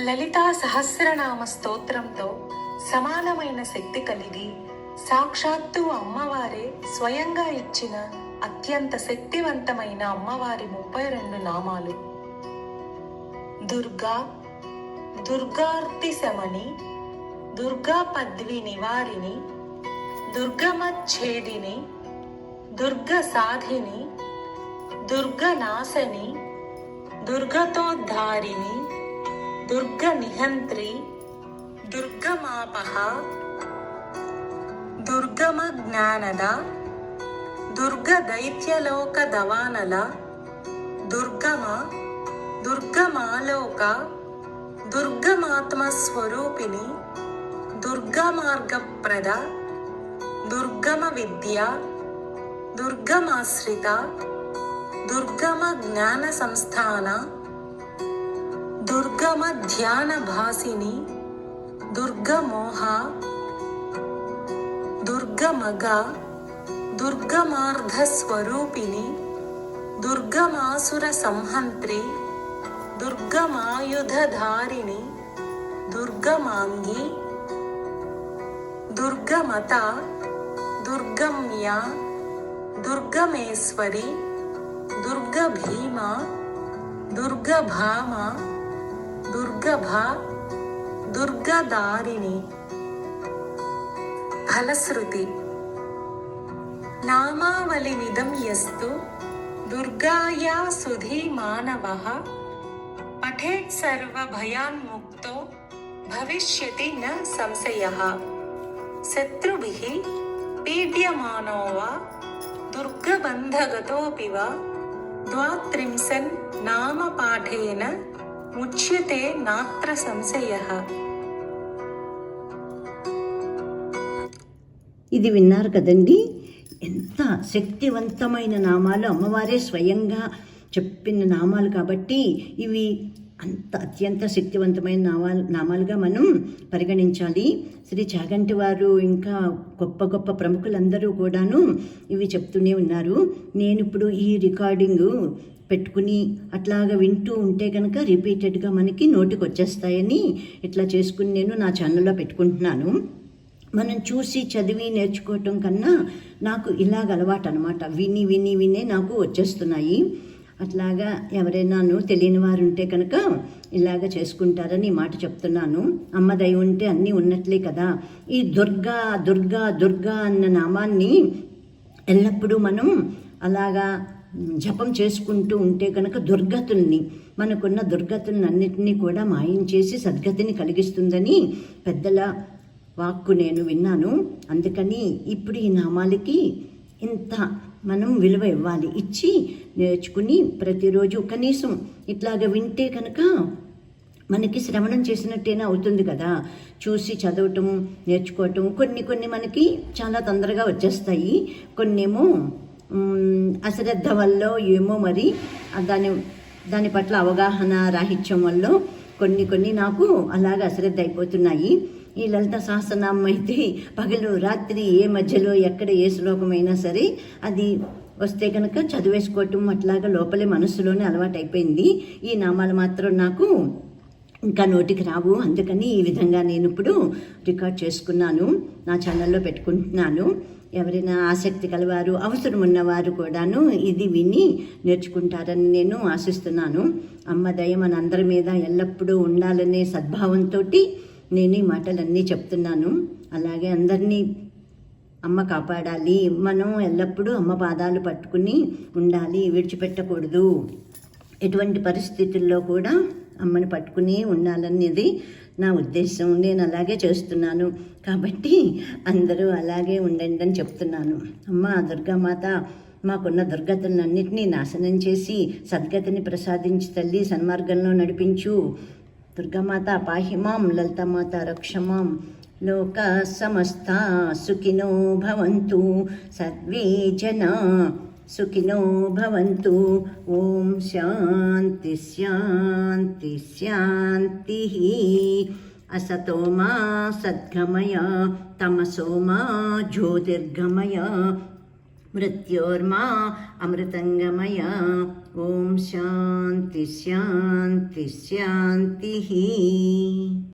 లలితా సహస్రనామ స్తోత్రంతో సమానమైన శక్తి కలిగి సాక్షాత్తు అమ్మవారే స్వయంగా ఇచ్చిన అత్యంత శక్తివంతమైన అమ్మవారి ముప్పై రెండు నామాలు. దుర్గా దుర్గార్తి శమని దుర్గా పద్వి నివారిణి దుర్గమచ్ఛేదిని దుర్గ సాధిని దుర్గనాశని దుర్గతోద్ధారిణి దుర్గ నిహంత్రి దుర్గమాపహ దుర్గమ జ్ఞానద దుర్గ దైత్యలోక దవానల దుర్గమ దుర్గమాలోక దుర్గమాత్మ స్వరూపిణి దుర్గమార్గప్రద దుర్గమ విద్య దుర్గమాశ్రిత దుర్గమ జ్ఞాన సంస్థాన दुर्गमध्यानभासिनि दुर्गमोहा दुर्गमगा दुर्गमार्धस्वरूपिणि दुर्गमासुरसंहन्त्री दुर्गमायुधारिणि दुर्गमाङ्गी दुर्गमता दुर्गम्या दुर्गमेश्वरी दुर्गभीमा दुर्गभामा दुर्गभा दुर्गदारिणी फलश्रुति। नामावलिनिदं यस्तु दुर्गाया सुधी मानवः पठेत् सर्वभयान्मुक्तो भविष्यति न संशयः। शत्रुभिः पीड्यमानो वा दुर्गबन्धगतोऽपि वा द्वात्रिंशन्नामपाठेन దుర్గబంధగతోऽపి ముచ్యతే నాత్ర సంశయ. ఇది విన్నారు కదండి? ఎంత శక్తివంతమైన నామాలు. అమ్మవారే స్వయంగా చెప్పిన నామాలు కాబట్టి ఇవి అంత అత్యంత శక్తివంతమైన నామాలు నామాలుగా మనం పరిగణించాలి. శ్రీ చాగంటి వారు ఇంకా గొప్ప గొప్ప ప్రముఖులందరూ కూడాను ఇవి చెప్తూనే ఉన్నారు. నేను ఇప్పుడు ఈ రికార్డింగు పెట్టుకుని అట్లాగా వింటూ ఉంటే కనుక రిపీటెడ్గా మనకి నోటికి వచ్చేస్తాయని ఇట్లా చేసుకుని నేను నా ఛానల్లో పెట్టుకుంటున్నాను. మనం చూసి చదివి నేర్చుకోవటం కన్నా నాకు ఇలాగ అలవాటు అనమాట విని విని వినే నాకు వచ్చేస్తున్నాయి. అట్లాగా ఎవరైనాను తెలియని వారు ఉంటే కనుక ఇలాగ చేసుకుంటారని మాట చెప్తున్నాను. అమ్మ దయ ఉంటే అన్నీ ఉన్నట్లే కదా. ఈ దుర్గా దుర్గా దుర్గా అన్న నామాన్ని ఎల్లప్పుడూ మనం అలాగా జపం చేసుకుంటూ ఉంటే కనుక దుర్గతుల్ని మనకున్న దుర్గతులను అన్నిటినీ కూడా మాయించేసి సద్గతిని కలిగిస్తుందని పెద్దల వాక్కు నేను విన్నాను. అందుకని ఇప్పుడు ఈ నామాలకి ఇంత మనం విలువ ఇవ్వాలి. ఇచ్చి నేర్చుకుని ప్రతిరోజు కనీసం ఇట్లాగ వింటే కనుక మనకి శ్రవణం చేసినట్టేనా అవుతుంది కదా. చూసి చదవటం నేర్చుకోవటం కొన్ని కొన్ని మనకి చాలా తొందరగా వచ్చేస్తాయి. కొన్నేమో అశ్రద్ధ వల్ల ఏమో మరి. దాని దాని పట్ల అవగాహన రాహిత్యం వల్ల కొన్ని కొన్ని నాకు అలాగ అశ్రద్ధ అయిపోతున్నాయి. ఈ లలిత సహస్రనామం అయితే పగలు రాత్రి ఏ మధ్యలో ఎక్కడ ఏ శ్లోకమైనా సరే అది వస్తే కనుక చదివేసుకోవటం అట్లాగా లోపలే మనసులోనే అలవాటు అయిపోయింది ఈ నామాలు మాత్రం నాకు ఇంకా నోటికి రావు. అందుకని ఈ విధంగా నేను ఇప్పుడు రికార్డ్ చేసుకున్నాను. నా ఛానల్లో పెట్టుకుంటున్నాను. ఎవరైనా ఆసక్తి కలవారు అవసరం ఉన్నవారు కూడాను ఇది విని నేర్చుకుంటారని నేను ఆశిస్తున్నాను. అమ్మ దయ మనందరి మీద ఎల్లప్పుడూ ఉండాలనే సద్భావంతో నేను ఈ మాటలన్నీ చెప్తున్నాను. అలాగే అందరినీ అమ్మ కాపాడాలి. మనం ఎల్లప్పుడూ అమ్మ పాదాలు పట్టుకుని ఉండాలి విడిచిపెట్టకూడదు. ఎటువంటి పరిస్థితుల్లో కూడా అమ్మని పట్టుకుని ఉండాలనేది నా ఉద్దేశం నేను అలాగే చేస్తున్నాను. కాబట్టి అందరూ అలాగే ఉండండి అని చెప్తున్నాను. అమ్మ దుర్గామాత మాకున్న దుర్గతులన్నింటినీ నాశనం చేసి సద్గతిని ప్రసాదించి తల్లి సన్మార్గంలో నడిపించు. దుర్గామాత పాహిమాం లలితమాత రక్షమాం లోక సమస్త సుఖినో భవంతు. సర్వే జనా सुखिनो भवन्तु। ॐ शान्ति शान्ति शान्तिः। असतो मा सद्गमय, तमसो मा ज्योतिर्गमय, मृत्योर्मा अमृतङ्गमय। ॐ शान्ति शान्ति शान्तिः।